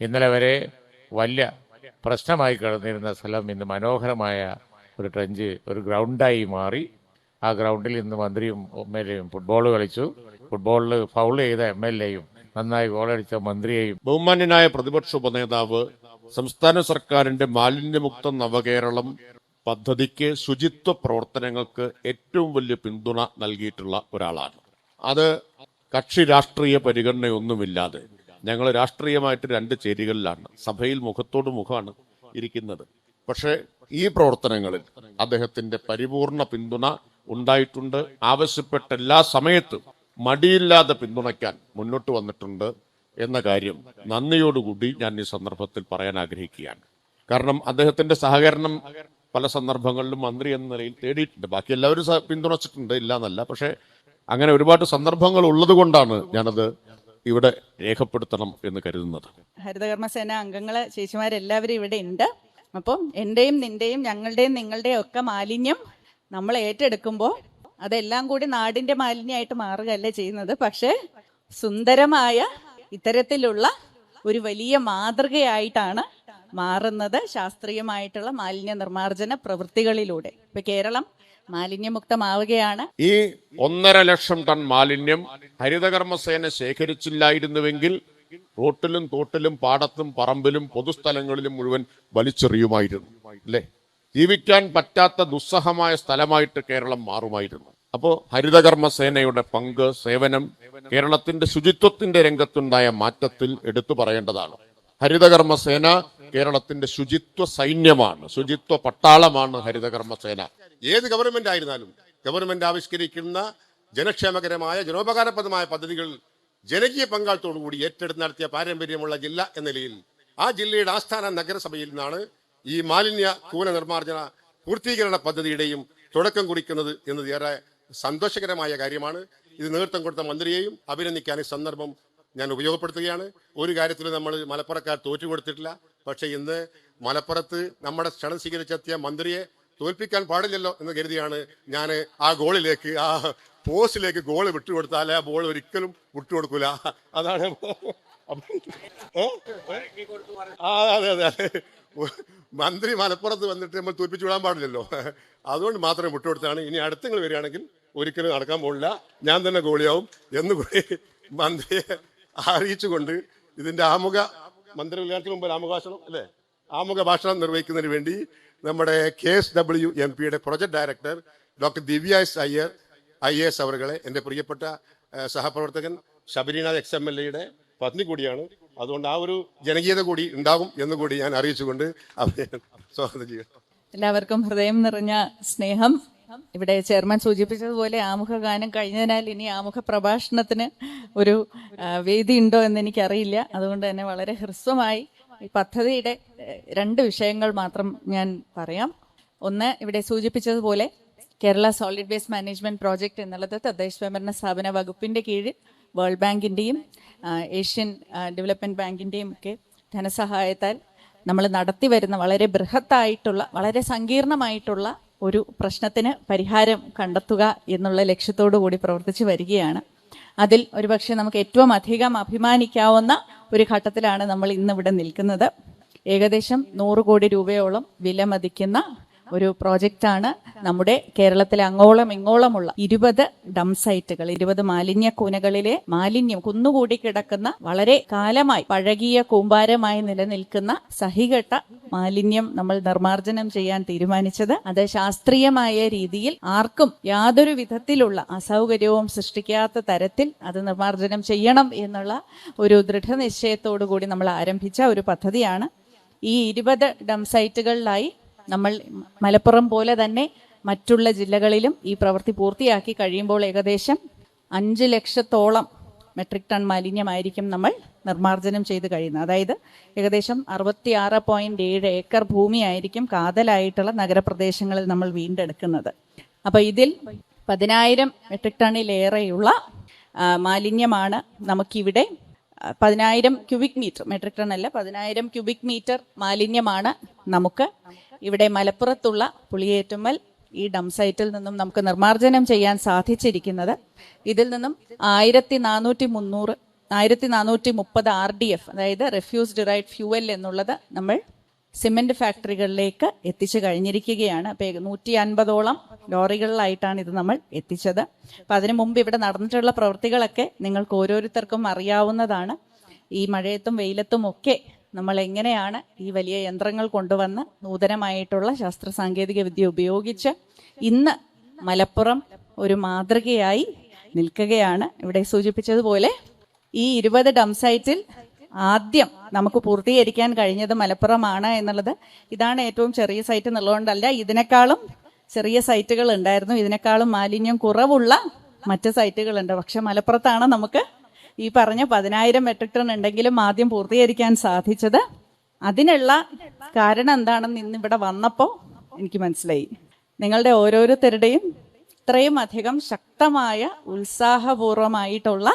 ഇന്നലെ വരെ വലിയ പ്രശ്നമായി കിടന്നിരുന്ന സ്ഥലം ഇന്ന് മനോഹരമായ ഒരു ട്രഞ്ച് ഒരു ഗ്രൗണ്ടായി മാറി. ആ ഗ്രൗണ്ടിൽ ഇന്ന് മന്ത്രിയും എം എൽ എയും ഫുട്ബോൾ കളിച്ചു. ഫുട്ബോളിൽ ഫൗൾ ചെയ്ത എം എൽ എയും നന്നായി ഗോളടിച്ച മന്ത്രിയെയും ബഹുമാന്യനായ പ്രതിപക്ഷ ഉപനേതാവ് സംസ്ഥാന സർക്കാരിന്റെ മാലിന്യമുക്ത നവകേരളം പദ്ധതിക്ക് ശുചിത്വ പ്രവർത്തനങ്ങൾക്ക് ഏറ്റവും വലിയ പിന്തുണ നൽകിയിട്ടുള്ള ഒരാളാണ്. അത് കക്ഷി രാഷ്ട്രീയ പരിഗണനയൊന്നുമില്ലാതെ ഞങ്ങൾ രാഷ്ട്രീയമായിട്ട് രണ്ട് ചേരികളിലാണ്. സഭയിൽ മുഖത്തോട് മുഖമാണ് ഇരിക്കുന്നത്. പക്ഷേ ഈ പ്രവർത്തനങ്ങളിൽ അദ്ദേഹത്തിന്റെ പരിപൂർണ പിന്തുണ ഉണ്ടായിട്ടുണ്ട്. ആവശ്യപ്പെട്ട എല്ലാ സമയത്തും മടിയില്ലാതെ പിന്തുണയ്ക്കാൻ മുന്നോട്ട് വന്നിട്ടുണ്ട് എന്ന കാര്യം നന്ദിയോടുകൂടി ഞാൻ ഈ സന്ദർഭത്തിൽ പറയാൻ ആഗ്രഹിക്കുകയാണ്. കാരണം അദ്ദേഹത്തിന്റെ സഹകരണം പല സന്ദർഭങ്ങളിലും മന്ത്രി എന്ന നിലയിൽ തേടിയിട്ടുണ്ട്. ബാക്കി എല്ലാവരും പിന്തുണച്ചിട്ടുണ്ട് ഇല്ല എന്നല്ല പക്ഷേ അങ്ങനെ ഒരുപാട് സന്ദർഭങ്ങൾ ഉള്ളത് കൊണ്ടാണ് ഞാനത് ഇവിടെ രേഖപ്പെടുത്തണം എന്ന് കരുതുന്നത്. ഹരിതകർമ്മസേന അംഗങ്ങൾ ചേച്ചിമാരെല്ലാവരും ഇവിടെ ഉണ്ട്. അപ്പം എന്റെയും നിന്റെയും ഞങ്ങളുടെയും നിങ്ങളുടെയും ഒക്കെ മാലിന്യം നമ്മൾ ഏറ്റെടുക്കുമ്പോൾ അതെല്ലാം കൂടി നാടിന്റെ മാലിന്യമായിട്ട് മാറുകയല്ല ചെയ്യുന്നത്? പക്ഷേ സുന്ദരമായ ഇത്തരത്തിലുള്ള ഒരു വലിയ മാതൃകയായിട്ടാണ് മാറുന്നത് ശാസ്ത്രീയമായിട്ടുള്ള മാലിന്യ നിർമ്മാർജന പ്രവൃത്തികളിലൂടെ. ഇപ്പൊ കേരളം മാലിന്യമുക്തമാവുകയാണ്. ഈ ഒന്നര ലക്ഷം ടൺ മാലിന്യം ഹരിതകർമ്മസേന ശേഖരിച്ചില്ലായിരുന്നുവെങ്കിൽ റോട്ടിലും തോട്ടിലും പാടത്തും പറമ്പിലും പൊതുസ്ഥലങ്ങളിലും മുഴുവൻ വലിച്ചെറിയുമായിരുന്നു അല്ലേ? ജീവിക്കാൻ പറ്റാത്ത ദുസ്സഹമായ സ്ഥലമായിട്ട് കേരളം മാറുമായിരുന്നു. അപ്പോ ഹരിതകർമ്മസേനയുടെ പങ്ക് സേവനം കേരളത്തിന്റെ ശുചിത്വത്തിന്റെ രംഗത്തുണ്ടായ മാറ്റത്തിൽ എടുത്തു പറയേണ്ടതാണ്. ഹരിതകർമ്മസേന കേരളത്തിന്റെ ശുചിത്വ സൈന്യമാണ്. ശുചിത്വ പട്ടാളമാണ് ഹരിതകർമ്മസേന. ഏത് ഗവൺമെന്റ് ആയിരുന്നാലും ഗവൺമെന്റ് ആവിഷ്കരിക്കുന്ന ജനക്ഷേമകരമായ ജനോപകാരപ്രദമായ പദ്ധതികൾ ജനകീയ പങ്കാളിത്തോടുകൂടി ഏറ്റെടുത്ത് നടത്തിയ പാരമ്പര്യമുള്ള ജില്ല എന്ന നിലയിൽ ആ ജില്ലയുടെ ആസ്ഥാന നഗരസഭയിൽ നിന്നാണ് ഈ മാലിന്യ കൂന നിർമ്മാർജന പൂർത്തീകരണ പദ്ധതിയുടെയും തുടക്കം കുറിക്കുന്നത് എന്നത് ഏറെ സന്തോഷകരമായ കാര്യമാണ്. ഇത് നേതൃത്വം കൊടുത്ത മന്ത്രിയെയും അഭിനന്ദിക്കാൻ ഈ സന്ദർഭം ഞാൻ ഉപയോഗപ്പെടുത്തുകയാണ്. ഒരു കാര്യത്തിൽ നമ്മൾ മലപ്പുറക്കാർ തോറ്റു കൊടുത്തിട്ടില്ല പക്ഷേ ഇന്ന് മലപ്പുറത്ത് നമ്മുടെ ക്ഷണം സ്വീകരിച്ചെത്തിയ മന്ത്രിയെ തോൽപ്പിക്കാൻ പാടില്ലല്ലോ എന്ന് കരുതിയാണ് ഞാൻ ആ ഗോളിലേക്ക് ആ പോസ്റ്റിലേക്ക് ഗോൾ വിട്ടുകൊടുത്താൽ ആ ബോൾ ഒരിക്കലും വിട്ടുകൊടുക്കൂല. അതാണ്? ആ അതെ അതെ അതെ. മന്ത്രി മലപ്പുറത്ത് വന്നിട്ട് നമ്മൾ തോൽപ്പിച്ചു വിടാൻ പാടില്ലല്ലോ. അതുകൊണ്ട് മാത്രം വിട്ടുകൊടുത്താണ് ഇനി അടുത്തങ്ങൾ വരികയാണെങ്കിൽ ഒരിക്കലും നടക്കാൻ പോകില്ല. ഞാൻ തന്നെ ഗോളിയാവും എന്ന് കൂടി മന്ത്രിയെ അറിയിച്ചുകൊണ്ട് ഇതിന്റെ ആമുഖ മന്ത്രി കല്യാണത്തിന് മുമ്പ് ആമുഖാഷണം അല്ലേ? ആമുഖ ഭാഷണം നിർവഹിക്കുന്നതിന് വേണ്ടി നമ്മുടെ കെ എസ് ഡബ്ല്യു എം പിയുടെ project director doctor Divya S Iyer I A S അവരുകളെ എന്റെ പ്രിയപ്പെട്ട സഹപ്രവർത്തകൻ ശബരിനാഥ് എക്സ് എം എൽ എയുടെ പത്നി കൂടിയാണ്. അതുകൊണ്ട് ആ ഒരു ജനകീയത കൂടി ഉണ്ടാകും എന്ന് കൂടി ഞാൻ അറിയിച്ചുകൊണ്ട് സ്വാഗതം ചെയ്യണം എല്ലാവർക്കും ഹൃദയം നിറഞ്ഞ സ്നേഹം. ഇവിടെ ചെയർമാൻ സൂചിപ്പിച്ചതുപോലെ ആമുഖ ഗാനം കഴിഞ്ഞതിനാൽ ഇനി ആമുഖ പ്രഭാഷണത്തിന് ഒരു വേദി ഉണ്ടോ എന്ന് എനിക്കറിയില്ല അതുകൊണ്ട് തന്നെ വളരെ ഹ്രസ്വമായി പദ്ധതിയുടെ രണ്ട് വിഷയങ്ങൾ മാത്രം ഞാൻ പറയാം. ഒന്ന് ഇവിടെ സൂചിപ്പിച്ചതുപോലെ Kerala solid waste management project എന്നുള്ളത് തദ്ദേശ സ്വയംഭരണ സ്ഥാപന വകുപ്പിന്റെ കീഴിൽ വേൾഡ് ബാങ്കിന്റെയും ഏഷ്യൻ ഡെവലപ്മെന്റ് ബാങ്കിന്റെയും ഒക്കെ ധനസഹായത്താൽ നമ്മൾ നടത്തി വരുന്ന വളരെ ബൃഹത്തായിട്ടുള്ള വളരെ സങ്കീർണമായിട്ടുള്ള ഒരു പ്രശ്നത്തിന് പരിഹാരം കണ്ടെത്തുക എന്നുള്ള ലക്ഷ്യത്തോടു കൂടി പ്രവർത്തിച്ചു വരികയാണ്. അതിൽ ഒരുപക്ഷെ നമുക്ക് ഏറ്റവും അധികം അഭിമാനിക്കാവുന്ന ഒരു ഘട്ടത്തിലാണ് നമ്മൾ ഇന്നിവിടെ നിൽക്കുന്നത്. ഏകദേശം നൂറ് കോടി രൂപയോളം വിലമതിക്കുന്ന ഒരു പ്രോജക്റ്റാണ് നമ്മുടെ കേരളത്തിലെ അങ്ങോളം ഇങ്ങോളമുള്ള ഇരുപത് ഡം സൈറ്റുകൾ ഇരുപത് മാലിന്യ കൂനകളിലെ മാലിന്യം കുന്നുകൂടി കിടക്കുന്ന വളരെ കാലമായി പഴകിയ കൂമ്പാരമായി നിലനിൽക്കുന്ന സഹികെട്ട മാലിന്യം നമ്മൾ നിർമ്മാർജനം ചെയ്യാൻ തീരുമാനിച്ചത്. അത് ശാസ്ത്രീയമായ രീതിയിൽ ആർക്കും യാതൊരു വിധത്തിലുള്ള അസൗകര്യവും സൃഷ്ടിക്കാത്ത തരത്തിൽ അത് നിർമ്മാർജനം ചെയ്യണം എന്നുള്ള ഒരു ദൃഢനിശ്ചയത്തോടു കൂടി നമ്മൾ ആരംഭിച്ച ഒരു പദ്ധതിയാണ്. ഈ ഇരുപത് ഡം സൈറ്റുകളിലായി നമ്മൾ മലപ്പുറം പോലെ തന്നെ മറ്റുള്ള ജില്ലകളിലും ഈ പ്രവൃത്തി പൂർത്തിയാക്കി കഴിയുമ്പോൾ ഏകദേശം അഞ്ച് ലക്ഷത്തോളം മെട്രിക് ടൺ മാലിന്യമായിരിക്കും നമ്മൾ നിർമ്മാർജനം ചെയ്ത് കഴിയുന്നത്. അതായത് ഏകദേശം അറുപത്തി ആറ് പോയിന്റ് ഏഴ് ഏക്കർ ഭൂമിയായിരിക്കും കാതലായിട്ടുള്ള നഗരപ്രദേശങ്ങളിൽ നമ്മൾ വീണ്ടെടുക്കുന്നത്. അപ്പോൾ ഇതിൽ പതിനായിരം മെട്രിക് ടണ്ണിലേറെയുള്ള മാലിന്യമാണ് നമുക്കിവിടെ പതിനായിരം ക്യൂബിക് മീറ്റർ മെട്രിക് ടൺ അല്ല പതിനായിരം ക്യൂബിക് മീറ്റർ മാലിന്യമാണ് നമുക്ക് ഇവിടെ മലപ്പുറത്തുള്ള പുളിയേറ്റുമ്മൽ ഈ ഡം സൈറ്റിൽ നിന്നും നമുക്ക് നിർമ്മാർജനം ചെയ്യാൻ സാധിച്ചിരിക്കുന്നത്. ഇതിൽ നിന്നും ആയിരത്തി നാനൂറ്റി മുന്നൂറ് ആയിരത്തി നാനൂറ്റി മുപ്പത് ആർ ഡി എഫ് അതായത് റെഫ്യൂസ് ഡിറൈഡ് ഫ്യൂവൽ എന്നുള്ളത് നമ്മൾ സിമെന്റ് ഫാക്ടറികളിലേക്ക് എത്തിച്ചു കഴിഞ്ഞിരിക്കുകയാണ്. അപ്പോൾ നൂറ്റി അൻപതോളം ലോറികളിലായിട്ടാണ് ഇത് നമ്മൾ എത്തിച്ചത്. അപ്പം അതിനു മുമ്പ് ഇവിടെ നടന്നിട്ടുള്ള പ്രവൃത്തികളൊക്കെ നിങ്ങൾക്ക് ഓരോരുത്തർക്കും അറിയാവുന്നതാണ്. ഈ മഴയത്തും വെയിലത്തും ഒക്കെ നമ്മൾ എങ്ങനെയാണ് ഈ വലിയ യന്ത്രങ്ങൾ കൊണ്ടുവന്ന് നൂതനമായിട്ടുള്ള ശാസ്ത്ര സാങ്കേതിക വിദ്യ ഉപയോഗിച്ച് ഇന്ന് മലപ്പുറം ഒരു മാതൃകയായി നിൽക്കുകയാണ്. ഇവിടെ സൂചിപ്പിച്ചതുപോലെ ഈ ഇരുപത് ഡം സൈറ്റിൽ ആദ്യം നമുക്ക് പൂർത്തീകരിക്കാൻ കഴിഞ്ഞത് മലപ്പുറമാണ് എന്നുള്ളത്. ഇതാണ് ഏറ്റവും ചെറിയ സൈറ്റ് എന്നുള്ളതുകൊണ്ടല്ല ഇതിനേക്കാളും ചെറിയ സൈറ്റുകൾ ഉണ്ടായിരുന്നു. ഇതിനേക്കാളും മാലിന്യം കുറവുള്ള മറ്റ് സൈറ്റുകളുണ്ട്. പക്ഷെ മലപ്പുറത്താണ് നമുക്ക് ഈ പറഞ്ഞ പതിനായിരം മെട്രിക് ടൺ ഉണ്ടെങ്കിലും ആദ്യം പൂർത്തീകരിക്കാൻ സാധിച്ചത്. അതിനുള്ള കാരണം എന്താണെന്ന് ഇന്ന് ഇവിടെ വന്നപ്പോൾ എനിക്ക് മനസ്സിലായി. നിങ്ങളുടെ ഓരോരുത്തരുടെയും ഇത്രയും അധികം ശക്തമായ ഉത്സാഹപൂർവമായിട്ടുള്ള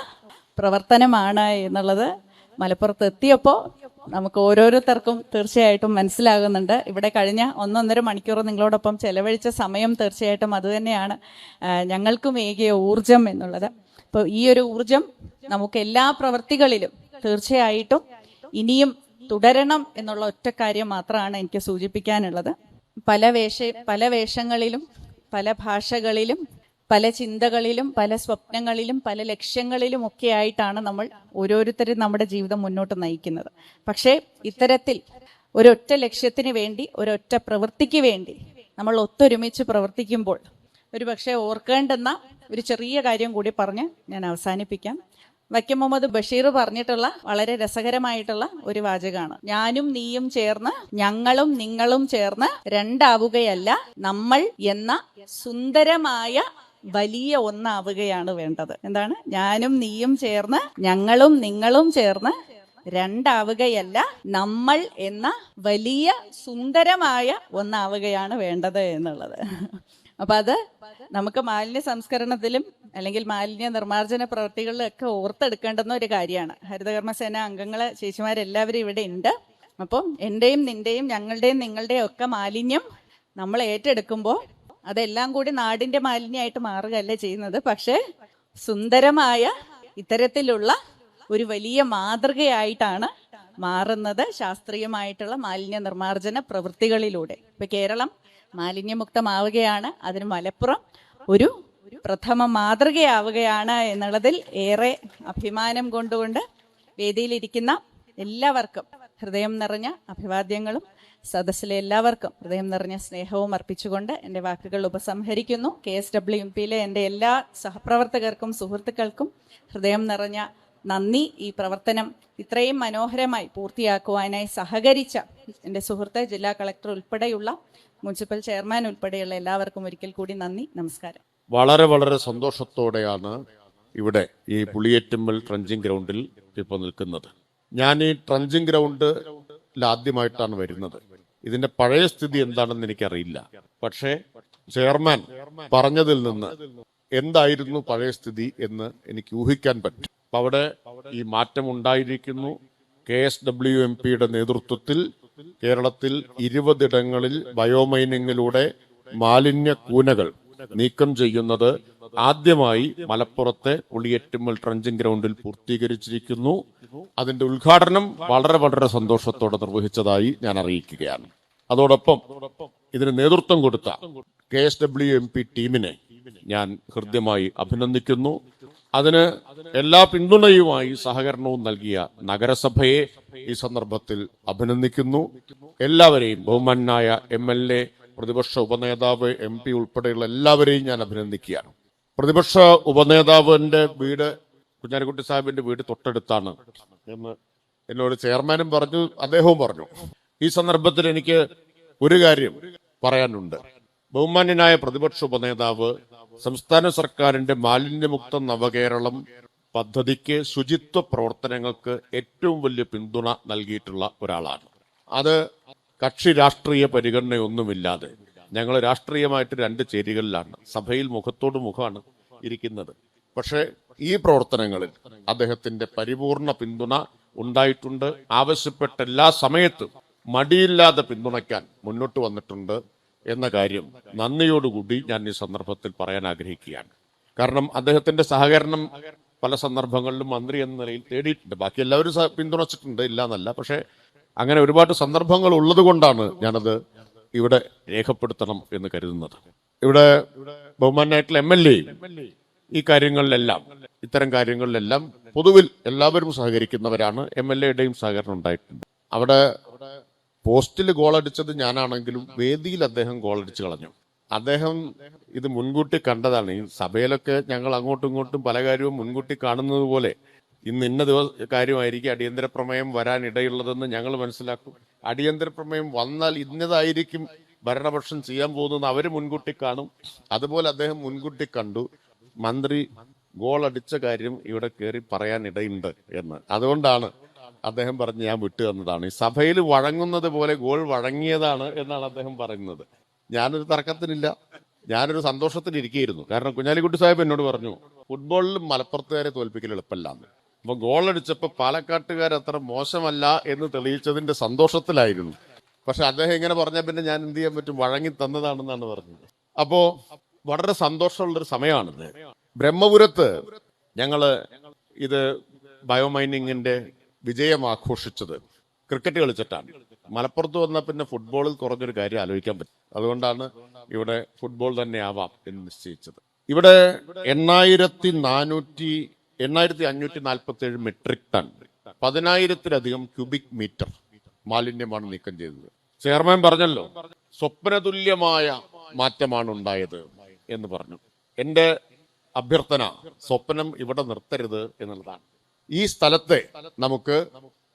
പ്രവർത്തനമാണ് എന്നുള്ളത് മലപ്പുറത്ത് എത്തിയപ്പോൾ നമുക്ക് ഓരോരുത്തർക്കും തീർച്ചയായിട്ടും മനസ്സിലാകുന്നുണ്ട്. ഇവിടെ കഴിഞ്ഞ ഒന്നൊന്നര മണിക്കൂർ നിങ്ങളോടൊപ്പം ചെലവഴിച്ച സമയം തീർച്ചയായിട്ടും അതുതന്നെയാണ് ഞങ്ങൾക്കും ഏകിയ ഊർജം എന്നുള്ളത്. അപ്പോൾ ഈ ഒരു ഊർജം നമുക്ക് എല്ലാ പ്രവൃത്തികളിലും തീർച്ചയായിട്ടും ഇനിയും തുടരണം എന്നുള്ള ഒറ്റ കാര്യം മാത്രമാണ് എനിക്ക് സൂചിപ്പിക്കാനുള്ളത്. പല വേഷ പല വേഷങ്ങളിലും പല ഭാഷകളിലും പല ചിന്തകളിലും പല സ്വപ്നങ്ങളിലും പല ലക്ഷ്യങ്ങളിലും ഒക്കെ ആയിട്ടാണ് നമ്മൾ ഓരോരുത്തരും നമ്മുടെ ജീവിതം മുന്നോട്ട് നയിക്കുന്നത്. പക്ഷേ ഇത്തരത്തിൽ ഒരൊറ്റ ലക്ഷ്യത്തിന് വേണ്ടി ഒരൊറ്റ പ്രവൃത്തിക്ക് വേണ്ടി നമ്മൾ ഒത്തൊരുമിച്ച് പ്രവർത്തിക്കുമ്പോൾ ഒരു പക്ഷേ ഓർക്കേണ്ടെന്ന ഒരു ചെറിയ കാര്യം കൂടി പറഞ്ഞ് ഞാൻ അവസാനിപ്പിക്കാം. വൈക്കം മുഹമ്മദ് ബഷീർ പറഞ്ഞിട്ടുള്ള വളരെ രസകരമായിട്ടുള്ള ഒരു വാചകമാണ്. ഞാനും നീയും ചേർന്ന് ഞങ്ങളും നിങ്ങളും ചേർന്ന് രണ്ടാവുകയല്ല നമ്മൾ എന്ന സുന്ദരമായ വലിയ ഒന്നാവുകയാണ് വേണ്ടത്. എന്താണ്? ഞാനും നീയും ചേർന്ന് ഞങ്ങളും നിങ്ങളും ചേർന്ന് രണ്ടാവുകയല്ല നമ്മൾ എന്ന വലിയ സുന്ദരമായ ഒന്നാവുകയാണ് വേണ്ടത് എന്നുള്ളത്. അപ്പൊ അത് നമുക്ക് മാലിന്യ സംസ്കരണത്തിലും അല്ലെങ്കിൽ മാലിന്യ നിർമ്മാർജന പ്രവൃത്തികളിലും ഒക്കെ ഓർത്തെടുക്കേണ്ടുന്ന ഒരു കാര്യമാണ്. ഹരിതകർമ്മസേന അംഗങ്ങൾ ചേച്ചിമാരെല്ലാവരും ഇവിടെ ഉണ്ട്. അപ്പം എന്റെയും നിന്റെയും ഞങ്ങളുടെയും നിങ്ങളുടെയും ഒക്കെ മാലിന്യം നമ്മൾ ഏറ്റെടുക്കുമ്പോൾ അതെല്ലാം കൂടി നാടിന്റെ മാലിന്യമായിട്ട് മാറുകയല്ല ചെയ്യുന്നത്? പക്ഷേ സുന്ദരമായ ഇത്തരത്തിലുള്ള ഒരു വലിയ മാതൃകയായിട്ടാണ് മാറുന്നത് ശാസ്ത്രീയമായിട്ടുള്ള മാലിന്യ നിർമ്മാർജന പ്രവൃത്തികളിലൂടെ. ഇപ്പൊ കേരളം മാലിന്യമുക്തമാവുകയാണ്. അതിന് മലപ്പുറം ഒരു പ്രഥമ മാതൃകയാവുകയാണ് എന്നുള്ളതിൽ ഏറെ അഭിമാനം കൊണ്ടുകൊണ്ട് വേദിയിലിരിക്കുന്ന എല്ലാവർക്കും ഹൃദയം നിറഞ്ഞ അഭിവാദ്യങ്ങളും സദസ്സിലെ എല്ലാവർക്കും ഹൃദയം നിറഞ്ഞ സ്നേഹവും അർപ്പിച്ചുകൊണ്ട് എന്റെ വാക്കുകൾ ഉപസംഹരിക്കുന്നു. കെ എസ് ഡബ്ല്യു എം പിയിലെ എന്റെ എല്ലാ സഹപ്രവർത്തകർക്കും സുഹൃത്തുക്കൾക്കും ഹൃദയം നിറഞ്ഞ നന്ദി. ഈ പ്രവർത്തനം ഇത്രയും മനോഹരമായി പൂർത്തിയാക്കുവാനായി സഹകരിച്ച എന്റെ സുഹൃത്ത് ജില്ലാ കളക്ടർ ഉൾപ്പെടെയുള്ള മുനിസിപ്പൽ ചെയർമാൻ ഉൾപ്പെടെയുള്ള എല്ലാവർക്കും ഒരിക്കൽ കൂടി നന്ദി. നമസ്കാരം. വളരെ വളരെ സന്തോഷത്തോടെയാണ് ഇവിടെ ഈ പുളിയേറ്റുമ്മൽ ട്രഞ്ചിങ് ഗ്രൗണ്ടിൽ ഇപ്പോൾ നിൽക്കുന്നത്. ഞാൻ ഈ ട്രഞ്ചിങ് ഗ്രൗണ്ട് ആദ്യമായിട്ടാണ് വരുന്നത്. ഇതിന്റെ പഴയ സ്ഥിതി എന്താണെന്ന് എനിക്കറിയില്ല. പക്ഷേ ചെയർമാൻ പറഞ്ഞതിൽ നിന്ന് എന്തായിരുന്നു പഴയ സ്ഥിതി എന്ന് എനിക്ക് ഊഹിക്കാൻ പറ്റും. അപ്പൊ അവിടെ ഈ മാറ്റം ഉണ്ടായിരിക്കുന്നു. കെ എസ് ഡബ്ല്യു എം പിയുടെ നേതൃത്വത്തിൽ കേരളത്തിൽ ഇരുപതിടങ്ങളിൽ ബയോമൈനിങ്ങിലൂടെ മാലിന്യ കൂനകൾ നീക്കം ചെയ്യുന്നത് ആദ്യമായി മലപ്പുറത്തെ പുളിയറ്റുമ്മൽ ട്രഞ്ചിങ് ഗ്രൗണ്ടിൽ പൂർത്തീകരിച്ചിരിക്കുന്നു. അതിന്റെ ഉദ്ഘാടനം വളരെ വളരെ സന്തോഷത്തോടെ നിർവഹിച്ചതായി ഞാൻ അറിയിക്കുകയാണ്. അതോടൊപ്പം ഇതിന് നേതൃത്വം കൊടുത്ത K S W M P ടീമിനെ ഞാൻ ഹൃദ്യമായി അഭിനന്ദിക്കുന്നു. അതിന് എല്ലാ പിന്തുണയുമായി സഹകരണവും നൽകിയ നഗരസഭയെ ഈ സന്ദർഭത്തിൽ അഭിനന്ദിക്കുന്നു. എല്ലാവരെയും ബഹുമാനായ എം എൽ എ പ്രതിപക്ഷ ഉപനേതാവ് എം പി ഉൾപ്പെടെയുള്ള എല്ലാവരെയും ഞാൻ അഭിനന്ദിക്കുകയാണ്. പ്രതിപക്ഷ ഉപനേതാവിന്റെ വീട് കുഞ്ഞാലിക്കുട്ടി സാഹിബിന്റെ വീട് തൊട്ടടുത്താണ് എന്ന് എന്നോട് ചെയർമാനും പറഞ്ഞു അദ്ദേഹവും പറഞ്ഞു. ഈ സന്ദർഭത്തിൽ എനിക്ക് ഒരു കാര്യം പറയാനുണ്ട്. ബഹുമാന്യനായ പ്രതിപക്ഷ ഉപനേതാവ് സംസ്ഥാന സർക്കാരിന്റെ മാലിന്യമുക്ത നവകേരളം പദ്ധതിക്ക് ശുചിത്വ പ്രവർത്തനങ്ങൾക്ക് ഏറ്റവും വലിയ പിന്തുണ നൽകിയിട്ടുള്ള ഒരാളാണ്. അത് കക്ഷി രാഷ്ട്രീയ പരിഗണനയൊന്നുമില്ലാതെ ഞങ്ങൾ രാഷ്ട്രീയമായിട്ട് രണ്ട് ചേരികളിലാണ്. സഭയിൽ മുഖത്തോട് മുഖമാണ് ഇരിക്കുന്നത്. പക്ഷേ ഈ പ്രവർത്തനങ്ങളിൽ അദ്ദേഹത്തിന്റെ പരിപൂർണ പിന്തുണ ഉണ്ടായിട്ടുണ്ട്. ആവശ്യപ്പെട്ട എല്ലാ സമയത്തും മടിയില്ലാതെ പിന്തുണയ്ക്കാൻ മുന്നോട്ട് വന്നിട്ടുണ്ട്. എന്ന കാര്യം നന്ദിയോടുകൂടി ഞാൻ ഈ സന്ദർഭത്തിൽ പറയാൻ ആഗ്രഹിക്കുകയാണ്. കാരണം അദ്ദേഹത്തിന്റെ സഹകരണം പല സന്ദർഭങ്ങളിലും മന്ത്രി എന്ന നിലയിൽ തേടിയിട്ടുണ്ട്. ബാക്കി എല്ലാവരും പിന്തുണച്ചിട്ടുണ്ട് ഇല്ല എന്നല്ല പക്ഷേ അങ്ങനെ ഒരുപാട് സന്ദർഭങ്ങൾ ഉള്ളത് കൊണ്ടാണ് ഞാനത് ഇവിടെ രേഖപ്പെടുത്തണം എന്ന് കരുതുന്നത്. ഇവിടെ ബഹുമാനായിട്ടുള്ള എം എൽ എ ഈ കാര്യങ്ങളിലെല്ലാം ഇത്തരം കാര്യങ്ങളിലെല്ലാം പൊതുവിൽ എല്ലാവരും സഹകരിക്കുന്നവരാണ്. എം എൽ എയുടെയും സഹകരണം ഉണ്ടായിട്ടുണ്ട്. അവിടെ പോസ്റ്റിൽ ഗോളടിച്ചത് ഞാനാണെങ്കിലും വേദിയിൽ അദ്ദേഹം ഗോളടിച്ച് കളഞ്ഞു. അദ്ദേഹം ഇത് മുൻകൂട്ടി കണ്ടതാണ്. ഈ സഭയിലൊക്കെ ഞങ്ങൾ അങ്ങോട്ടും ഇങ്ങോട്ടും പല കാര്യവും മുൻകൂട്ടി കാണുന്നത് പോലെ ഇന്ന് ഇന്ന ദിവസ കാര്യമായിരിക്കും അടിയന്തര പ്രമേയം വരാനിടയുള്ളതെന്ന് ഞങ്ങൾ മനസ്സിലാക്കും. അടിയന്തര പ്രമേയം വന്നാൽ ഇന്നതായിരിക്കും ഭരണപക്ഷം ചെയ്യാൻ പോകുന്നത് അവർ മുൻകൂട്ടി കാണും. അതുപോലെ അദ്ദേഹം മുൻകൂട്ടി കണ്ടു മന്ത്രി ഗോൾ അടിച്ച കാര്യം ഇവിടെ കയറി പറയാനിടയുണ്ട് എന്ന്. അതുകൊണ്ടാണ് അദ്ദേഹം പറഞ്ഞ് ഞാൻ വിട്ടു തന്നതാണ്. ഈ സഭയിൽ വഴങ്ങുന്നത് പോലെ ഗോൾ വഴങ്ങിയതാണ് എന്നാണ് അദ്ദേഹം പറയുന്നത്. ഞാനൊരു തർക്കത്തിനില്ല. ഞാനൊരു സന്തോഷത്തിലിരിക്കുകയായിരുന്നു. കാരണം കുഞ്ഞാലിക്കുട്ടി സാഹിബ് എന്നോട് പറഞ്ഞു ഫുട്ബോളിൽ മലപ്പുറത്തുകാരെ തോൽപ്പിക്കൽ എളുപ്പമല്ലാന്ന്. അപ്പൊ ഗോൾ അടിച്ചപ്പോ പാലക്കാട്ടുകാർ അത്ര മോശമല്ല എന്ന് തെളിയിച്ചതിന്റെ സന്തോഷത്തിലായിരുന്നു. പക്ഷെ അദ്ദേഹം ഇങ്ങനെ പറഞ്ഞാൽ പിന്നെ ഞാൻ എന്ത് ചെയ്യാൻ പറ്റും? വഴങ്ങി തന്നതാണെന്നാണ് പറഞ്ഞത്. അപ്പോൾ വളരെ സന്തോഷമുള്ളൊരു സമയമാണിത്. ബ്രഹ്മപുരത്ത് ഞങ്ങൾ ഇത് ബയോമൈനിങ്ങിന്റെ വിജയം ആഘോഷിച്ചത് ക്രിക്കറ്റ് കളിച്ചിട്ടാണ്. മലപ്പുറത്ത് വന്ന പിന്നെ ഫുട്ബോളിൽ കുറഞ്ഞൊരു കാര്യം ആലോചിക്കാൻ പറ്റും. അതുകൊണ്ടാണ് ഇവിടെ ഫുട്ബോൾ തന്നെ ആവാം എന്ന് നിശ്ചയിച്ചത്. ഇവിടെ എണ്ണായിരത്തി നാനൂറ്റി എണ്ണായിരത്തി അഞ്ഞൂറ്റി നാൽപ്പത്തി ഏഴ് മെട്രിക് ടൺ പതിനായിരത്തിലധികം ക്യൂബിക് മീറ്റർ മാലിന്യമാണ് നീക്കം ചെയ്തത്. ചെയർമാൻ പറഞ്ഞല്ലോ സ്വപ്നതുല്യമായ മാറ്റമാണ് ഉണ്ടായത് എന്ന് പറഞ്ഞു. എന്റെ അഭ്യർത്ഥന സ്വപ്നം ഇവിടെ നിർത്തരുത് എന്നുള്ളതാണ്. ഈ സ്ഥലത്തെ നമുക്ക്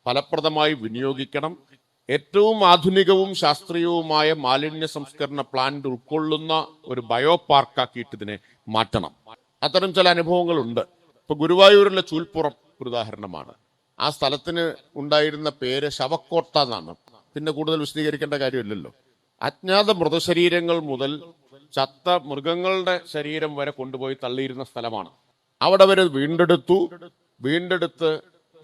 ഫലപ്രദമായി വിനിയോഗിക്കണം. ഏറ്റവും ആധുനികവും ശാസ്ത്രീയവുമായ മാലിന്യ സംസ്കരണ പ്ലാന്റ് ഉൾക്കൊള്ളുന്ന ഒരു ബയോ പാർക്കാക്കിയിട്ട് ഇതിനെ മാറ്റണം. അത്തരം ചില അനുഭവങ്ങളുണ്ട്. ഇപ്പൊ ഗുരുവായൂരിലെ ചൂൽപ്പുറം ഒരു ഉദാഹരണമാണ്. ആ സ്ഥലത്തിന് ഉണ്ടായിരുന്ന പേര് ശവക്കോട്ട എന്നാണ്. പിന്നെ കൂടുതൽ വിശദീകരിക്കേണ്ട കാര്യമില്ലല്ലോ. അജ്ഞാത മൃതശരീരങ്ങൾ മുതൽ ചത്ത മൃഗങ്ങളുടെ ശരീരം വരെ കൊണ്ടുപോയി തള്ളിയിരുന്ന സ്ഥലമാണ്. അവിടെ വരെ വീണ്ടെടുത്തു. വീണ്ടെടുത്ത്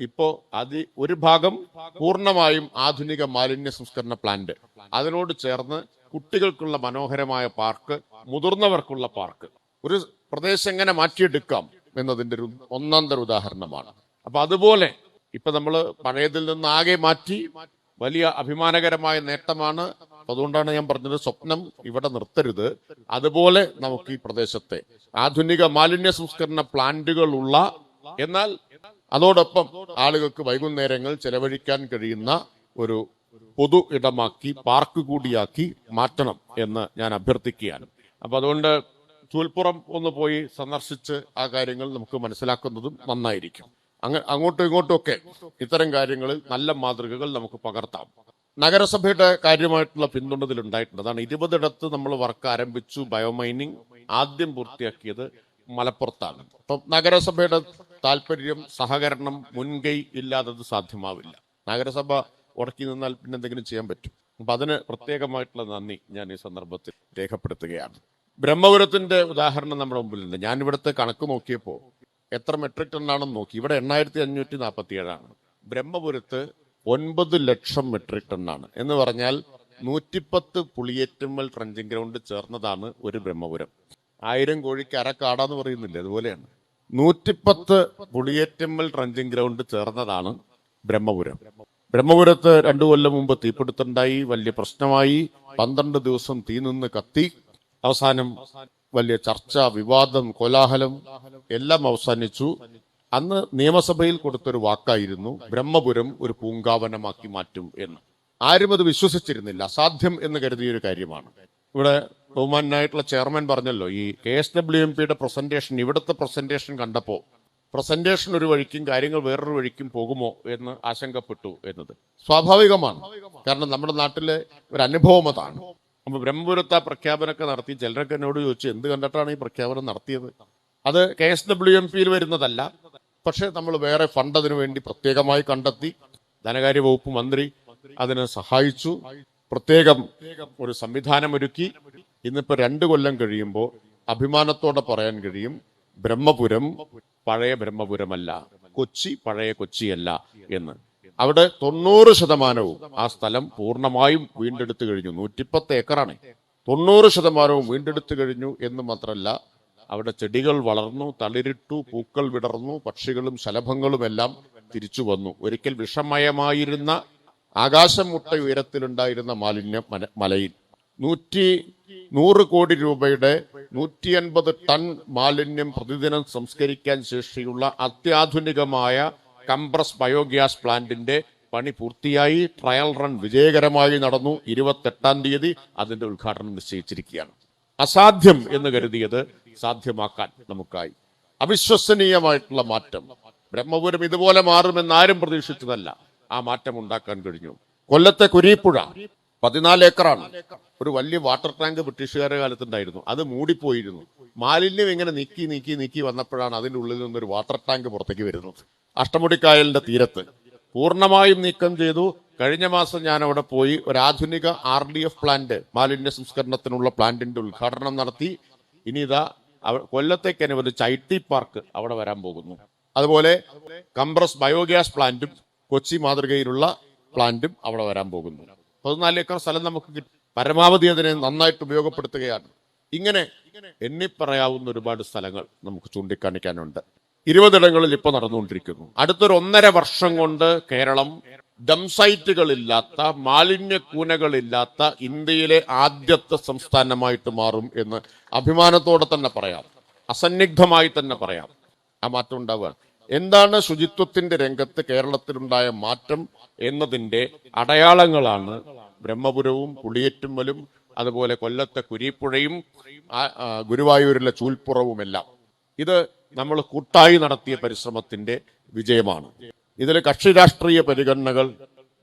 ഇപ്പോ അതി ഒരു ഭാഗം പൂർണമായും ആധുനിക മാലിന്യ സംസ്കരണ പ്ലാന്റ് അതിനോട് ചേർന്ന് കുട്ടികൾക്കുള്ള മനോഹരമായ പാർക്ക് മുതിർന്നവർക്കുള്ള പാർക്ക് ഒരു പ്രദേശം എങ്ങനെ മാറ്റിയെടുക്കാം എന്നതിന്റെ ഒരു ഒന്നാം തര ഉദാഹരണമാണ്. അപ്പൊ അതുപോലെ ഇപ്പൊ നമ്മൾ പഴയതിൽ നിന്ന് ആകെ മാറ്റി വലിയ അഭിമാനകരമായ നേട്ടമാണ്. അതുകൊണ്ടാണ് ഞാൻ പറഞ്ഞത് സ്വപ്നം ഇവിടെ നിർത്തരുത്. അതുപോലെ നമുക്ക് ഈ പ്രദേശത്തെ ആധുനിക മാലിന്യ സംസ്കരണ പ്ലാന്റുകളുള്ള എന്നാൽ അതോടൊപ്പം ആളുകൾക്ക് വൈകുന്നേരങ്ങൾ ചെലവഴിക്കാൻ കഴിയുന്ന ഒരു പൊതു ഇടമാക്കി പാർക്ക് കൂടിയാക്കി മാറ്റണം എന്ന് ഞാൻ അഭ്യർത്ഥിക്കുകയാണ്. അപ്പൊ അതുകൊണ്ട് ചൂൽപ്പുറം ഒന്ന് പോയി സന്ദർശിച്ച് ആ കാര്യങ്ങൾ നമുക്ക് മനസ്സിലാക്കുന്നതും നന്നായിരിക്കും. അങ്ങ് അങ്ങോട്ടും ഇങ്ങോട്ടും ഒക്കെ ഇത്തരം കാര്യങ്ങളിൽ നല്ല മാതൃകകൾ നമുക്ക് പകർത്താം. നഗരസഭയുടെ കാര്യമായിട്ടുള്ള പിന്തുണതിൽ ഉണ്ടായിട്ടുണ്ട് അതാണ് ഇരുപതിടത്ത് നമ്മൾ വർക്ക് ആരംഭിച്ചു ബയോമൈനിങ് ആദ്യം പൂർത്തിയാക്കിയത് മലപ്പുറത്താണ്. അപ്പം നഗരസഭയുടെ താല്പര്യം സഹകരണം മുൻകൈ ഇല്ലാത്തത് സാധ്യമാവില്ല. നഗരസഭ ഉടക്കി നിന്നാൽ പിന്നെ എന്തെങ്കിലും ചെയ്യാൻ പറ്റും. അപ്പൊ അതിന് പ്രത്യേകമായിട്ടുള്ള നന്ദി ഞാൻ ഈ സന്ദർഭത്തിൽ രേഖപ്പെടുത്തുകയാണ്. ബ്രഹ്മപുരത്തിന്റെ ഉദാഹരണം നമ്മുടെ മുമ്പിലുണ്ട്. ഞാൻ ഇവിടുത്തെ കണക്ക് നോക്കിയപ്പോൾ എത്ര മെട്രിക് ടണ്ണാണെന്ന് നോക്കി. ഇവിടെ എണ്ണായിരത്തി അഞ്ഞൂറ്റി നാൽപ്പത്തി ഏഴാണ് ബ്രഹ്മപുരത്ത് ഒൻപത് ലക്ഷം മെട്രിക് ടണ്ണാണ്. എന്ന് പറഞ്ഞാൽ നൂറ്റിപ്പത്ത് പുളിയേറ്റുമ്മൽ ട്രഞ്ചിങ് ഗ്രൗണ്ട് ചേർന്നതാണ് ഒരു ബ്രഹ്മപുരം. ആയിരം കോഴിക്ക് അരക്കാടാന്ന് പറയുന്നില്ല? അതുപോലെയാണ്. നൂറ്റിപ്പത്ത് പുളിയേറ്റമ്മൽ ട്രഞ്ചിങ് ഗ്രൗണ്ട് ചേർന്നതാണ് ബ്രഹ്മപുരം. ബ്രഹ്മപുരത്ത് രണ്ടു കൊല്ലം മുമ്പ് തീപിടുത്തുണ്ടായി വലിയ പ്രശ്നമായി. പന്ത്രണ്ട് ദിവസം തീ നിന്ന് കത്തി. അവസാനം വലിയ ചർച്ച വിവാദം കോലാഹലം എല്ലാം അവസാനിച്ചു. അന്ന് നിയമസഭയിൽ കൊടുത്തൊരു വാക്കായിരുന്നു ബ്രഹ്മപുരം ഒരു പൂങ്കാവനമാക്കി മാറ്റും എന്ന്. ആരും അത് വിശ്വസിച്ചിരുന്നില്ല. അസാധ്യം എന്ന് കരുതിയ ഒരു കാര്യമാണ്. ഇവിടെ ബഹുമാനായിട്ടുള്ള ചെയർമാൻ പറഞ്ഞല്ലോ ഈ കെ എസ് ഡബ്ല്യു എം പിയുടെ പ്രസന്റേഷൻ ഇവിടുത്തെ പ്രസന്റേഷൻ കണ്ടപ്പോൾ പ്രസന്റേഷൻ ഒരു വഴിക്കും കാര്യങ്ങൾ വേറൊരു വഴിക്കും പോകുമോ എന്ന് ആശങ്കപ്പെട്ടു എന്നത്. സ്വാഭാവികമാണ്. കാരണം നമ്മുടെ നാട്ടിലെ ഒരു അനുഭവം അതാണ്. അപ്പൊ ബ്രഹ്മപുരത്ത് ആ പ്രഖ്യാപനമൊക്കെ നടത്തി ചിലരൊക്കെ എന്നോട് ചോദിച്ചു എന്ത് കണ്ടിട്ടാണ് ഈ പ്രഖ്യാപനം നടത്തിയത്? അത് കെ എസ് ഡബ്ല്യു എം പിയിൽ വരുന്നതല്ല. പക്ഷെ നമ്മൾ വേറെ ഫണ്ട് അതിനു വേണ്ടി പ്രത്യേകമായി കണ്ടെത്തി ധനകാര്യ വകുപ്പ് മന്ത്രി അതിനെ സഹായിച്ചു പ്രത്യേകം ഒരു സംവിധാനം ഒരുക്കി ഇന്നിപ്പോ രണ്ട് കൊല്ലം കഴിയുമ്പോൾ അഭിമാനത്തോടെ പറയാൻ കഴിയും ബ്രഹ്മപുരം പഴയ ബ്രഹ്മപുരമല്ല കൊച്ചി പഴയ കൊച്ചിയല്ല എന്ന്. അവിടെ തൊണ്ണൂറ് ശതമാനവും ആ സ്ഥലം പൂർണമായും വീണ്ടെടുത്തു കഴിഞ്ഞു. നൂറ്റിപ്പത്ത് ഏക്കറാണ്. തൊണ്ണൂറ് ശതമാനവും വീണ്ടെടുത്തു കഴിഞ്ഞു എന്ന് മാത്രമല്ല അവിടെ ചെടികൾ വളർന്നു തളിരിട്ടു പൂക്കൾ വിടർന്നു പക്ഷികളും ശലഭങ്ങളും എല്ലാം തിരിച്ചു വന്നു. ഒരിക്കൽ വിഷമയമായിരുന്ന ആകാശം മുട്ട ഉയരത്തിലുണ്ടായിരുന്ന മാലിന്യം മല- മലയിൽ. നൂറ്റി നൂറ് കോടി രൂപയുടെ നൂറ്റി അൻപത് ടൺ മാലിന്യം പ്രതിദിനം സംസ്കരിക്കാൻ ശേഷിയുള്ള അത്യാധുനികമായ കംപ്രസ് ബയോഗ്യാസ് പ്ലാന്റിന്റെ പണി പൂർത്തിയായി. ട്രയൽ റൺ വിജയകരമായി നടന്നു. ഇരുപത്തെട്ടാം തീയതി അതിന്റെ ഉദ്ഘാടനം നിശ്ചയിച്ചിരിക്കുകയാണ്. അസാധ്യം എന്ന് കരുതിയത് സാധ്യമാക്കാൻ നമുക്കായി. അവിശ്വസനീയമായിട്ടുള്ള മാറ്റം. ബ്രഹ്മപുരം ഇതുപോലെ മാറുമെന്ന് ആരും പ്രതീക്ഷിച്ചതല്ല. ആ മാറ്റം ഉണ്ടാക്കാൻ കഴിഞ്ഞു. കൊല്ലത്തെ കുരീപ്പുഴ പതിനാല് ഏക്കറാണ്. ഒരു വലിയ വാട്ടർ ടാങ്ക് ബ്രിട്ടീഷുകാരുടെ കാലത്തുണ്ടായിരുന്നു. അത് മൂടിപ്പോയിരുന്നു. മാലിന്യം ഇങ്ങനെ നീക്കി നീക്കി നീക്കി വന്നപ്പോഴാണ് അതിന്റെ ഉള്ളിൽ നിന്നൊരു വാട്ടർ ടാങ്ക് പുറത്തേക്ക് വരുന്നത്. അഷ്ടമുടിക്കായലിന്റെ തീരത്ത്. പൂർണമായും നീക്കം ചെയ്തു. കഴിഞ്ഞ മാസം ഞാൻ അവിടെ പോയി ഒരു ആധുനിക ആർ ഡി എഫ് പ്ലാന്റ് മാലിന്യ സംസ്കരണത്തിനുള്ള പ്ലാന്റിന്റെ ഉദ്ഘാടനം നടത്തി. ഇനി ഇതാ കൊല്ലത്തേക്ക് അനുവദിച്ച ഐ ടി പാർക്ക് അവിടെ വരാൻ പോകുന്നു. അതുപോലെ കംപ്രസ് ബയോഗ്യാസ് പ്ലാന്റും കൊച്ചി മാതൃകയിലുള്ള പ്ലാന്റും അവിടെ വരാൻ പോകുന്നു. പതിനാല് ഏക്കർ സ്ഥലം നമുക്ക് പരമാവധി അതിനെ നന്നായിട്ട് ഉപയോഗപ്പെടുത്തുകയാണ്. ഇങ്ങനെ എണ്ണിപ്പറയാവുന്ന ഒരുപാട് സ്ഥലങ്ങൾ നമുക്ക് ചൂണ്ടിക്കാണിക്കാനുണ്ട്. ഇരുപതിടങ്ങളിൽ ഇപ്പൊ നടന്നുകൊണ്ടിരിക്കുന്നു. അടുത്തൊരു ഒന്നര വർഷം കൊണ്ട് കേരളം ഡം സൈറ്റുകളില്ലാത്ത മാലിന്യ കൂനകളില്ലാത്ത ഇന്ത്യയിലെ ആദ്യത്തെ സംസ്ഥാനമായിട്ട് മാറും എന്ന് അഭിമാനത്തോടെ തന്നെ പറയാം. അസന്നിഗ്ധമായി തന്നെ പറയാം. ആ മാറ്റം ഉണ്ടാവുക എന്താണ് ശുചിത്വത്തിന്റെ രംഗത്ത് കേരളത്തിലുണ്ടായ മാറ്റം എന്നതിന്റെ അടയാളങ്ങളാണ് ബ്രഹ്മപുരവും പുളിയറ്റുമ്മലും അതുപോലെ കൊല്ലത്തെ കുരീപ്പുഴയും ഗുരുവായൂരിലെ ചൂൽപ്പുറവുമെല്ലാം. ഇത് നമ്മൾ കൂട്ടായി നടത്തിയ പരിശ്രമത്തിന്റെ വിജയമാണ്. ഇതിൽ കക്ഷി രാഷ്ട്രീയ പരിഗണനകൾ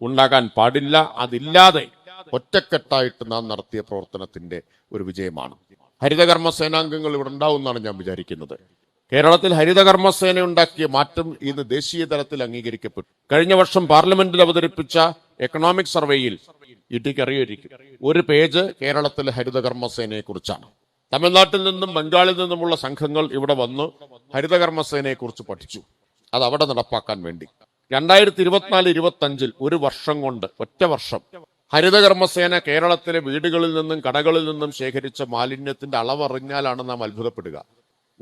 ഉണ്ടാകാൻ പാടില്ല. അതില്ലാതെ ഒറ്റക്കെട്ടായിട്ട് നാം നടത്തിയ പ്രവർത്തനത്തിന്റെ ഒരു വിജയമാണ്. ഹരിതകർമ്മ സേനാംഗങ്ങൾ ഇവിടെ ഉണ്ടാവും എന്നാണ് ഞാൻ വിചാരിക്കുന്നത്. കേരളത്തിൽ ഹരിതകർമ്മസേന ഉണ്ടാക്കിയ മാറ്റം ഇന്ന് ദേശീയ തലത്തിൽ അംഗീകരിക്കപ്പെട്ടു. കഴിഞ്ഞ വർഷം പാർലമെന്റിൽ അവതരിപ്പിച്ച എക്കണോമിക് സർവേയിൽ ഇടിക്ക് അറിയായിരിക്കും ഒരു പേജ് കേരളത്തിലെ ഹരിതകർമ്മസേനയെ കുറിച്ചാണ് തമിഴ്നാട്ടിൽ നിന്നും ബംഗാളിൽ നിന്നുമുള്ള സംഘങ്ങൾ ഇവിടെ വന്ന് ഹരിതകർമ്മസേനയെ കുറിച്ച് പഠിച്ചു. അത് അവിടെ നടപ്പാക്കാൻ വേണ്ടി. രണ്ടായിരത്തി ഇരുപത്തിനാല് ഇരുപത്തി അഞ്ചിൽ ഒരു വർഷം കൊണ്ട് ഒറ്റ വർഷം ഹരിതകർമ്മസേന കേരളത്തിലെ വീടുകളിൽ നിന്നും കടകളിൽ നിന്നും ശേഖരിച്ച മാലിന്യത്തിന്റെ അളവറിഞ്ഞാലാണ് നാം അത്ഭുതപ്പെടുക.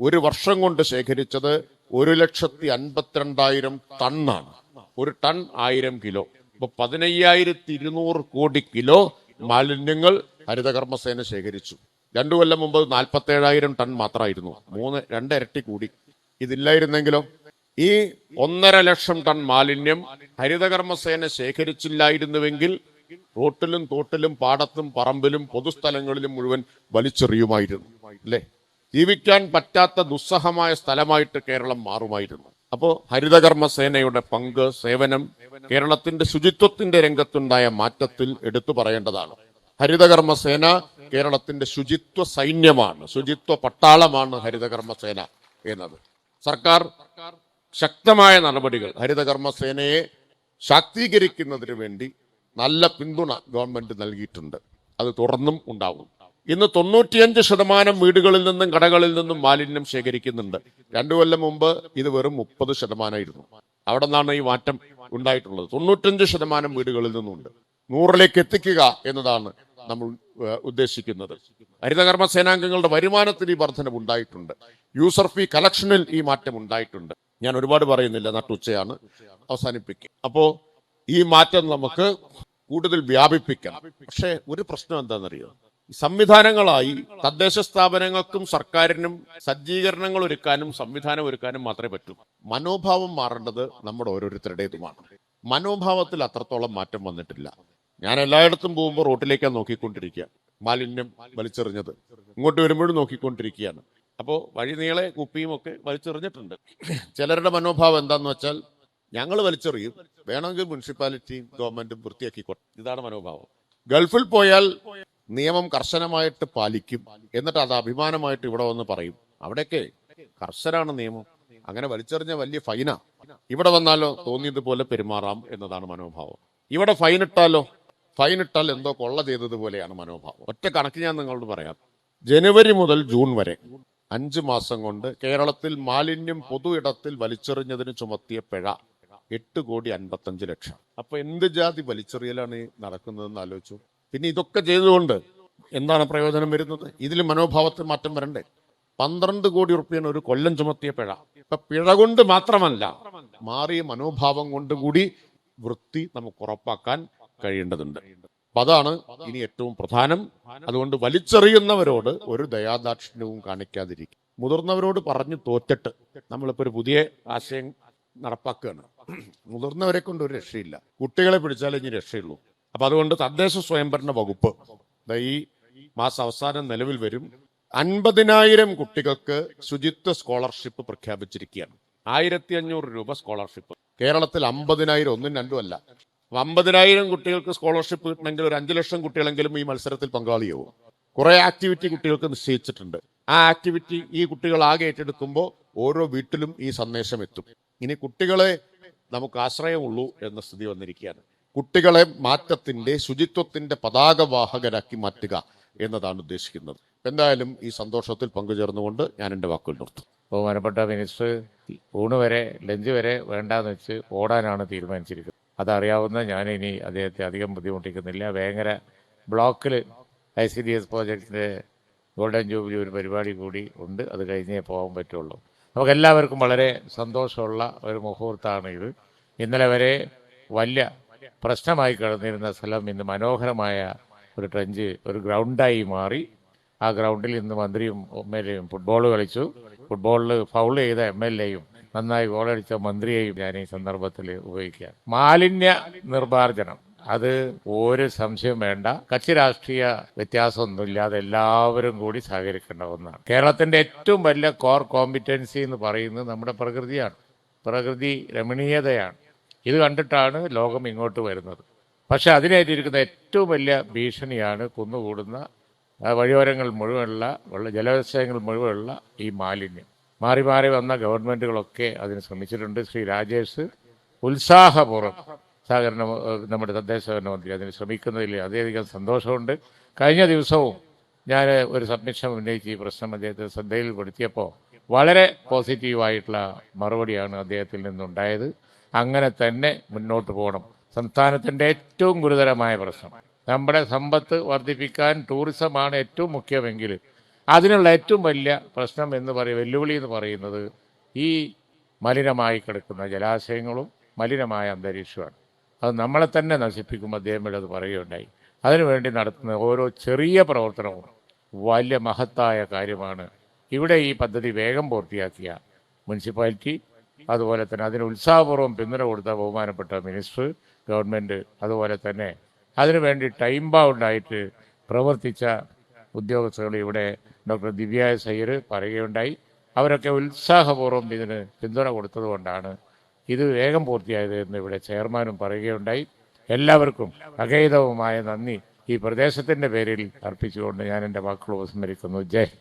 ഒരു വർഷം കൊണ്ട് ശേഖരിച്ചത് ഒരു ലക്ഷത്തി അൻപത്തിരണ്ടായിരം ടണ്ണാണ്. ഒരു ടൺ ആയിരം കിലോ. ഇപ്പൊ പതിനയ്യായിരത്തി ഇരുന്നൂറ് കോടി കിലോ മാലിന്യങ്ങൾ ഹരിതകർമ്മസേന ശേഖരിച്ചു. രണ്ടു കൊല്ലം മുമ്പ് നാൽപ്പത്തേഴായിരം ടൺ മാത്രമായിരുന്നു. മൂന്ന് രണ്ടിരട്ടി കൂടി. ഇതില്ലായിരുന്നെങ്കിലോ? ഈ ഒന്നര ലക്ഷം ടൺ മാലിന്യം ഹരിതകർമ്മസേന ശേഖരിച്ചില്ലായിരുന്നുവെങ്കിൽ റോട്ടിലും തോട്ടിലും പാടത്തും പറമ്പിലും പൊതുസ്ഥലങ്ങളിലും മുഴുവൻ വലിച്ചെറിയുമായിരുന്നു. അല്ലേ? ജീവിക്കാൻ പറ്റാത്ത ദുസ്സഹമായ സ്ഥലമായിട്ട് കേരളം മാറുമായിരുന്നു. അപ്പോൾ ഹരിതകർമ്മ സേനയുടെ പങ്ക് സേവനം കേരളത്തിന്റെ ശുചിത്വത്തിന്റെ രംഗത്തുണ്ടായ മാറ്റത്തിൽ എടുത്തു പറയേണ്ടതാണ്. ഹരിതകർമ്മ സേന കേരളത്തിന്റെ ശുചിത്വ സൈന്യമാണ് ശുചിത്വ പട്ടാളമാണ് ഹരിതകർമ്മ സേന എന്നത്. സർക്കാർ ശക്തമായ നടപടികൾ ഹരിതകർമ്മ സേനയെ ശാക്തീകരിക്കുന്നതിന് വേണ്ടി നല്ല പിന്തുണ ഗവൺമെന്റ് നൽകിയിട്ടുണ്ട്. അത് തുടർന്നും ഉണ്ടാവും. ഇന്ന് തൊണ്ണൂറ്റിയഞ്ച് ശതമാനം വീടുകളിൽ നിന്നും കടകളിൽ നിന്നും മാലിന്യം ശേഖരിക്കുന്നുണ്ട്. രണ്ടു കൊല്ലം മുമ്പ് ഇത് വെറും മുപ്പത് ശതമാനമായിരുന്നു. അവിടെ നിന്നാണ് ഈ മാറ്റം ഉണ്ടായിട്ടുള്ളത്. തൊണ്ണൂറ്റഞ്ച് ശതമാനം വീടുകളിൽ നിന്നുണ്ട് നൂറിലേക്ക് എത്തിക്കുക എന്നതാണ് നമ്മൾ ഉദ്ദേശിക്കുന്നത്. ഹരിതകർമ്മ സേനാംഗങ്ങളുടെ വരുമാനത്തിൽ ഈ വർധനവ് ഉണ്ടായിട്ടുണ്ട്. യൂസർ ഫീ കളക്ഷനിൽ ഈ മാറ്റം ഉണ്ടായിട്ടുണ്ട്. ഞാൻ ഒരുപാട് പറയുന്നില്ല നട്ടുച്ചയാണ് അവസാനിപ്പിക്കും. അപ്പോൾ ഈ മാറ്റം നമുക്ക് കൂടുതൽ വ്യാപിപ്പിക്കാം പക്ഷേ ഒരു പ്രശ്നം എന്താണെന്നറിയോ? സംവിധാനങ്ങളായി തദ്ദേശ സ്ഥാപനങ്ങൾക്കും സർക്കാരിനും സജ്ജീകരണങ്ങൾ ഒരുക്കാനും സംവിധാനം ഒരുക്കാനും മാത്രമേ പറ്റൂ. മനോഭാവം മാറേണ്ടത് നമ്മുടെ ഓരോരുത്തരുടേതുമാണ്. മനോഭാവത്തിൽ അത്രത്തോളം മാറ്റം വന്നിട്ടില്ല. ഞാൻ എല്ലായിടത്തും പോകുമ്പോൾ റോട്ടിലേക്കാണ് നോക്കിക്കൊണ്ടിരിക്കുക. മാലിന്യം വലിച്ചെറിഞ്ഞത്. ഇങ്ങോട്ട് വരുമ്പോഴും നോക്കിക്കൊണ്ടിരിക്കുകയാണ്. അപ്പോൾ വഴി നീളെ കുപ്പിയും ഒക്കെ വലിച്ചെറിഞ്ഞിട്ടുണ്ട്. ചിലരുടെ മനോഭാവം എന്താന്ന് വെച്ചാൽ ഞങ്ങൾ വലിച്ചെറിയും. വേണമെങ്കിൽ മുനിസിപ്പാലിറ്റിയും ഗവൺമെന്റും വൃത്തിയാക്കിക്കോട്ടെ ഇതാണ് മനോഭാവം. ഗൾഫിൽ പോയാൽ നിയമം കർശനമായിട്ട് പാലിക്കും. എന്നിട്ട് അത് അഭിമാനമായിട്ട് ഇവിടെ വന്ന് പറയും. അവിടെയൊക്കെ കർശനാണ് നിയമം. അങ്ങനെ വലിച്ചെറിഞ്ഞ വലിയ ഫൈന ഇവിടെ വന്നാലോ തോന്നിയതുപോലെ പെരുമാറാം എന്നതാണ് മനോഭാവം. ഇവിടെ ഫൈൻ ഇട്ടാലോ ഫൈൻ ഇട്ടാൽ എന്തോ കൊള്ള ചെയ്തതുപോലെയാണ് മനോഭാവം. ഒറ്റ കണക്ക് ഞാൻ നിങ്ങളോട് പറയാം. ജനുവരി മുതൽ ജൂൺ വരെ അഞ്ച് മാസം കൊണ്ട് കേരളത്തിൽ മാലിന്യം പൊതു ഇടത്തിൽ വലിച്ചെറിഞ്ഞതിന് ചുമത്തിയ പിഴ എട്ട് കോടി അൻപത്തഞ്ച് ലക്ഷം. അപ്പൊ എന്ത് ജാതി വലിച്ചെറിയലാണ് നടക്കുന്നതെന്ന് ആലോചിച്ചു? പിന്നെ ഇതൊക്കെ ചെയ്തുകൊണ്ട് എന്താണ് പ്രയോജനം വരുന്നത്? ഇതിൽ മനോഭാവത്തിൽ മാറ്റം വരണ്ടേ? പന്ത്രണ്ട് കോടി ഉറുപ്പ്യാണ് ഒരു കൊല്ലം ചുമത്തിയ പിഴ. ഇപ്പൊ പിഴ കൊണ്ട് മാത്രമല്ല മാറിയ മനോഭാവം കൊണ്ട് കൂടി വൃത്തി നമുക്ക് ഉറപ്പാക്കാൻ കഴിയേണ്ടതുണ്ട്. അപ്പൊ അതാണ് ഇനി ഏറ്റവും പ്രധാനം. അതുകൊണ്ട് വലിച്ചെറിയുന്നവരോട് ഒരു ദയാദാക്ഷിണ്യവും കാണിക്കാതിരിക്കും മുതിർന്നവരോട് പറഞ്ഞു തോറ്റിട്ട് നമ്മളിപ്പോ ഒരു പുതിയ ആശയം നടപ്പാക്കുകയാണ്. മുതിർന്നവരെ കൊണ്ട് ഒരു രക്ഷയില്ല. കുട്ടികളെ പിടിച്ചാലേ ഇനി രക്ഷയുള്ളൂ. അപ്പൊ അതുകൊണ്ട് തദ്ദേശ സ്വയംഭരണ വകുപ്പ് ഈ മാസം അവസാനം നിലവിൽ വരും. അൻപതിനായിരം കുട്ടികൾക്ക് ശുചിത്വ സ്കോളർഷിപ്പ് പ്രഖ്യാപിച്ചിരിക്കുകയാണ്. ആയിരത്തി അഞ്ഞൂറ് രൂപ സ്കോളർഷിപ്പ്. കേരളത്തിൽ അമ്പതിനായിരം ഒന്നും രണ്ടും അല്ല. അമ്പതിനായിരം കുട്ടികൾക്ക് സ്കോളർഷിപ്പ് കിട്ടണമെങ്കിൽ ഒരു അഞ്ചു ലക്ഷം കുട്ടികളെങ്കിലും ഈ മത്സരത്തിൽ പങ്കാളിയാവും. കുറെ ആക്ടിവിറ്റി കുട്ടികൾക്ക് നിശ്ചയിച്ചിട്ടുണ്ട്. ആ ആക്ടിവിറ്റി ഈ കുട്ടികൾ ആകെ ഏറ്റെടുക്കുമ്പോൾ ഓരോ വീട്ടിലും ഈ സന്ദേശം എത്തും. ഇനി കുട്ടികളെ നമുക്ക് ആശ്രയമുള്ളൂ എന്ന സ്ഥിതി വന്നിരിക്കുകയാണ്. കുട്ടികളെ മാറ്റത്തിന്റെ ശുചിത്വത്തിന്റെ പതാകവാഹകരാക്കി മാറ്റുക എന്നതാണ് ഉദ്ദേശിക്കുന്നത്. എന്തായാലും ഈ സന്തോഷത്തിൽ പങ്കുചേർന്നുകൊണ്ട് ഞാൻ എന്റെ വാക്കുകൾ നിർത്തും ബഹുമാനപ്പെട്ട മിനിസ്റ്റർ ഊണ് വരെ ലഞ്ച് വരെ വേണ്ടാന്ന് വെച്ച് ഓടാനാണ് തീരുമാനിച്ചിരിക്കുന്നത്. അതറിയാവുന്ന ഞാൻ ഇനി അദ്ദേഹത്തെ അധികം ബുദ്ധിമുട്ടിക്കുന്നില്ല. വേങ്ങര ബ്ലോക്കിൽ ഐ സി ഡി എസ് പ്രോജക്റ്റിന്റെ ഗോൾഡൻ ജൂബിലി ഒരു പരിപാടി കൂടി ഉണ്ട്. അത് കഴിഞ്ഞേ പോകാൻ പറ്റുള്ളൂ. നമുക്ക് എല്ലാവർക്കും വളരെ സന്തോഷമുള്ള ഒരു മുഹൂർത്തമാണ് ഇത് ഇന്നലെ വരെ വലിയ പ്രശ്നമായി കിടന്നിരുന്ന സ്ഥലം ഇന്ന് മനോഹരമായ ഒരു ട്രഞ്ച് ഒരു ഗ്രൗണ്ടായി മാറി. ആ ഗ്രൗണ്ടിൽ ഇന്ന് മന്ത്രിയും എം എൽ എയും ഫുട്ബോൾ കളിച്ചു. ഫുട്ബോളിൽ ഫൗൾ ചെയ്ത എം എൽ എയും നന്നായി ഗോളടിച്ച മന്ത്രിയെയും ഞാൻ ഈ സന്ദർഭത്തിൽ ഉപയോഗിക്കുക മാലിന്യ നിർമാർജനം അത് ഒരു സംശയം വേണ്ട. കക്ഷി രാഷ്ട്രീയ വ്യത്യാസമൊന്നുമില്ലാതെ എല്ലാവരും കൂടി സഹകരിക്കേണ്ട ഒന്നാണ്. കേരളത്തിന്റെ ഏറ്റവും വലിയ കോർ കോമ്പിറ്റൻസി എന്ന് പറയുന്നത് നമ്മുടെ പ്രകൃതിയാണ്. പ്രകൃതി രമണീയതയാണ്. ഇത് കണ്ടിട്ടാണ് ലോകം ഇങ്ങോട്ട് വരുന്നത്. പക്ഷെ അതിനേറ്റിരിക്കുന്ന ഏറ്റവും വലിയ ഭീഷണിയാണ് കുന്നുകൂടുന്ന വഴിയോരങ്ങൾ മുഴുവനുള്ള വെള്ള ജലവ്യവസായങ്ങൾ മുഴുവനുള്ള ഈ മാലിന്യം. മാറി മാറി വന്ന ഗവൺമെന്റുകളൊക്കെ അതിന് ശ്രമിച്ചിട്ടുണ്ട്. ശ്രീ രാജേഷ് ഉത്സാഹപൂർവം സഹകരണ നമ്മുടെ തദ്ദേശ സഹകരണ മന്ത്രി അതിന് ശ്രമിക്കുന്നതിൽ വളരെയധികം സന്തോഷമുണ്ട്. കഴിഞ്ഞ ദിവസവും ഞാൻ ഒരു സബ്മിഷൻ ഉന്നയിച്ച് ഈ പ്രശ്നം അദ്ദേഹത്തെ ശ്രദ്ധയിൽപ്പെടുത്തിയപ്പോൾ വളരെ പോസിറ്റീവായിട്ടുള്ള മറുപടിയാണ് അദ്ദേഹത്തിൽ നിന്നുണ്ടായത്. അങ്ങനെ തന്നെ മുന്നോട്ട് പോകണം. സംസ്ഥാനത്തിന്റെ ഏറ്റവും ഗുരുതരമായ പ്രശ്നം. നമ്മുടെ സമ്പത്ത് വർദ്ധിപ്പിക്കാൻ ടൂറിസമാണ് ഏറ്റവും മുഖ്യമെങ്കിൽ അതിനുള്ള ഏറ്റവും വലിയ പ്രശ്നം എന്ന് പറയും വെല്ലുവിളി എന്ന് പറയുന്നത് ഈ മലിനമായി കിടക്കുന്ന ജലാശയങ്ങളും മലിനമായ അന്തരീക്ഷമാണ്. അത് നമ്മളെ തന്നെ നശിപ്പിക്കും അദ്ദേഹം ഇവിടെ പറയുകയുണ്ടായി. അതിനുവേണ്ടി നടത്തുന്ന ഓരോ ചെറിയ പ്രവർത്തനവും വലിയ മഹത്തായ കാര്യമാണ്. ഇവിടെ ഈ പദ്ധതി വേഗം പൂർത്തിയാക്കിയ മുനിസിപ്പാലിറ്റി അതുപോലെ തന്നെ അതിന് ഉത്സാഹപൂർവം പിന്തുണ കൊടുത്ത ബഹുമാനപ്പെട്ട മിനിസ്റ്റർ ഗവൺമെന്റ് അതുപോലെ തന്നെ അതിനുവേണ്ടി ടൈം ബൗണ്ടായിട്ട് പ്രവർത്തിച്ച ഉദ്യോഗസ്ഥകൾ ഇവിടെ ഡോക്ടർ ദിവ്യ സയ്യർ പറയുകയുണ്ടായി. അവരൊക്കെ ഉത്സാഹപൂർവം ഇതിന് പിന്തുണ കൊടുത്തതുകൊണ്ടാണ് ഇത് വേഗം പൂർത്തിയായത് എന്ന് ഇവിടെ ചെയർമാനും പറയുകയുണ്ടായി. എല്ലാവർക്കും അഗൈതവുമായ നന്ദി. ഈ പ്രദേശത്തിന്റെ പേരിൽ അർപ്പിച്ചുകൊണ്ട് ഞാൻ എന്റെ വാക്കുകൾ ഉപസ്മരിക്കുന്നു ജയ്